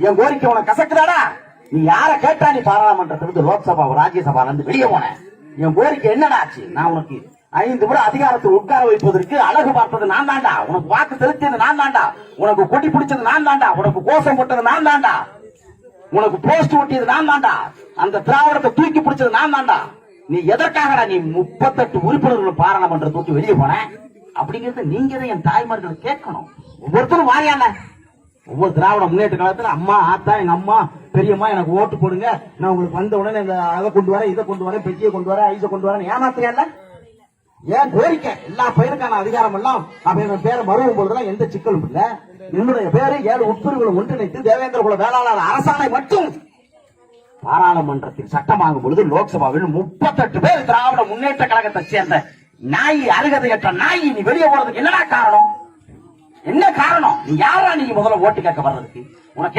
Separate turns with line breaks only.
என் கோரிக்கை உனக்கு கசக்குதாடா? நீ யார கேட்டா நீ பாராளுமன்றத்திலிருந்து லோக்சபா ராஜ்யசபால இருந்து வெளியே போன? என் கோரிக்கை என்னடா ஆச்சு? நான் உனக்கு ஐந்து முறை அதிகாரத்தை உட்கார வைப்பதற்கு அழகு பார்த்தது நான் தாண்டா உனக்கு வாக்கு செலுத்தியது நான் தாண்டா உனக்கு கொட்டி பிடிச்சது நான் தாண்டா உனக்கு கோஷம் போட்டது நான் தாண்டா உனக்கு போஸ்ட் ஒட்டியது நான் தாண்டா அந்த திராவிடத்தை தூக்கி பிடிச்சது நான் தாண்டா நீ எதற்காகடா நீ முப்பத்தெட்டு உறுப்பினர்கள் பாராளுமன்ற தூக்கி வெளியே போன? அப்படிங்கிறது நீங்க தான் என் தாய்மார்கள் கேட்கணும். ஒவ்வொருத்தரும் வாரியான ஒவ்வொரு திராவிட முன்னேற்ற காலத்துல அம்மா ஆத்தா எங்க அம்மா பெரியம்மா எனக்கு ஓட்டு போடுங்க. நான் உங்களுக்கு வந்த உடனே இந்த அதை கொண்டு வரேன் இதை கொண்டு வரேன் பெட்டியை கொண்டு வரேன் ஐஸை கொண்டு வரேன் ஏமாத்திரியால ஏன் கோரிக்கை? எல்லா பயிருக்கான அதிகாரம் எல்லாம் அப்படின்ற பேரை மறுவும் பொழுதுலாம் எந்த சிக்கலும் இல்ல. என்னுடைய பேரை ஏழு உட்பிரிவுகளை ஒன்றிணைத்து தேவேந்திர குல வேளாளர் அரசாணை மட்டும் பாராளுமன்றத்தில் சட்டமாகும் பொழுது லோக்சபாவில் முப்பத்தெட்டு பேர் திராவிட முன்னேற்ற கழகத்தை சேர்ந்த நாய் அருகதையற்ற நாய் நீ வெளியே போறதுக்கு என்னடா காரணம்? யாரா நீங்க முதல்ல ஓட்டு கேட்க வர்றதுக்கு? உனக்கு